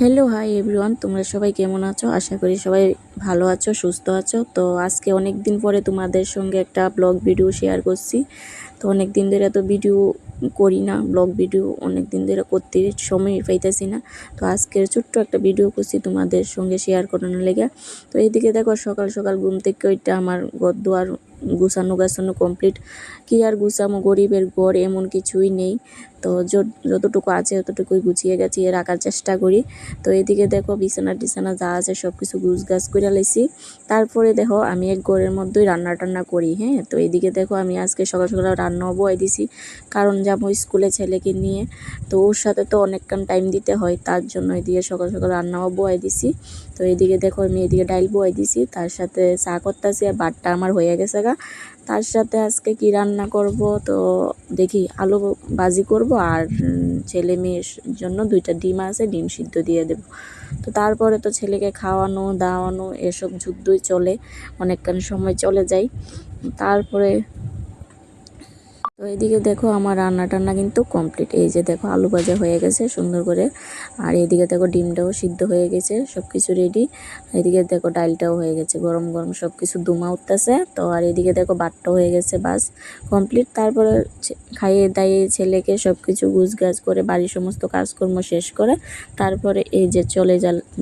Hello hi everyone তোমরা সবাই কেমন আছো? আশা করি সবাই ভালো আছো, সুস্থ আছো। তো আজকে অনেক দিন পরে তোমাদের সঙ্গে একটা ব্লগ ভিডিও শেয়ার করছি। তো অনেক দিন ধরে তো ভিডিও করি না ব্লগ ভিডিও অনেক দিন ধরে করতে সময় পাইতেছি না। তো আজকের ছোট্ট একটা ভিডিও করছি তোমাদের সঙ্গে শেয়ার করানোর লেগে। তো এইদিকে দেখো সকাল সকাল ঘুম থেকে ওইটা আমার ঘর দুয়ার গুছানো গাছানো কমপ্লিট কি আর গুছামো, গরিবের ঘর এমন কিছুই নেই। তো যত- যতটুকু আছে ততটুকুই গুছিয়ে গেছিয়ে রাখার চেষ্টা করি। তো এদিকে দেখো বিছানা টিছানা যা আছে সব কিছু গুছ গাছ করে লাইছি। তারপরে দেখো আমি এক ঘরের মধ্যেই রান্না টান্না করি হ্যাঁ? তো এদিকে দেখো আমি আজকে সকাল সকাল রান্নাও বয়ে দিছি, কারণ যাব স্কুলে ছেলেকে নিয়ে। তো ওর সাথে তো অনেকক্ষণ টাইম দিতে হয়, তার জন্য এদিকে সকাল সকাল রান্নাও বয়ে দিছি। তো এদিকে দেখো আমি এদিকে ডাইল বয়ে দিছি, তার সাথে চা করতেছি, আর ভাতটা আমার হয়ে গেছে গা। তার সাথে আজকে কি রান্না করব? তো দেখি আলু বাজি করব আর ছেলে মেয়ের জন্য দুইটা ডিম আছে, ডিম সিদ্ধ দিয়ে দেব। তো তারপরে তো ছেলেকে খাওয়ানো, দাওয়ানো, এসব যুদ্ধই চলে অনেকক্ষণ সময় চলে যায়। তারপরে তো এদিকে দেখো আমার রান্না টান্না কিন্তু কমপ্লিট এই যে দেখো আলু ভাজা হয়ে গেছে সুন্দর করে। আর এদিকে দেখো ডিমটাও সিদ্ধ হয়ে গেছে সব কিছু রেডি এদিকে দেখো ডালটাও হয়ে গেছে, গরম গরম সব কিছু দুমা উঠতেছে। তো আর এদিকে দেখো ভাতটাও হয়ে গেছে বাস কমপ্লিট তারপরে খাইয়ে দাইয়ে ছেলেকে সব কিছু গুছ করে বাড়ির সমস্ত কাজকর্ম শেষ করে তারপরে এই যে চলে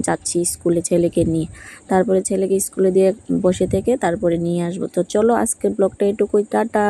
যাচ্ছি স্কুলে ছেলেকে নিয়ে। তারপরে ছেলেকে স্কুলে দিয়ে বসে থেকে তারপরে নিয়ে আসব। তো চলো আজকের ব্লগটা এটুকুই, টাটা।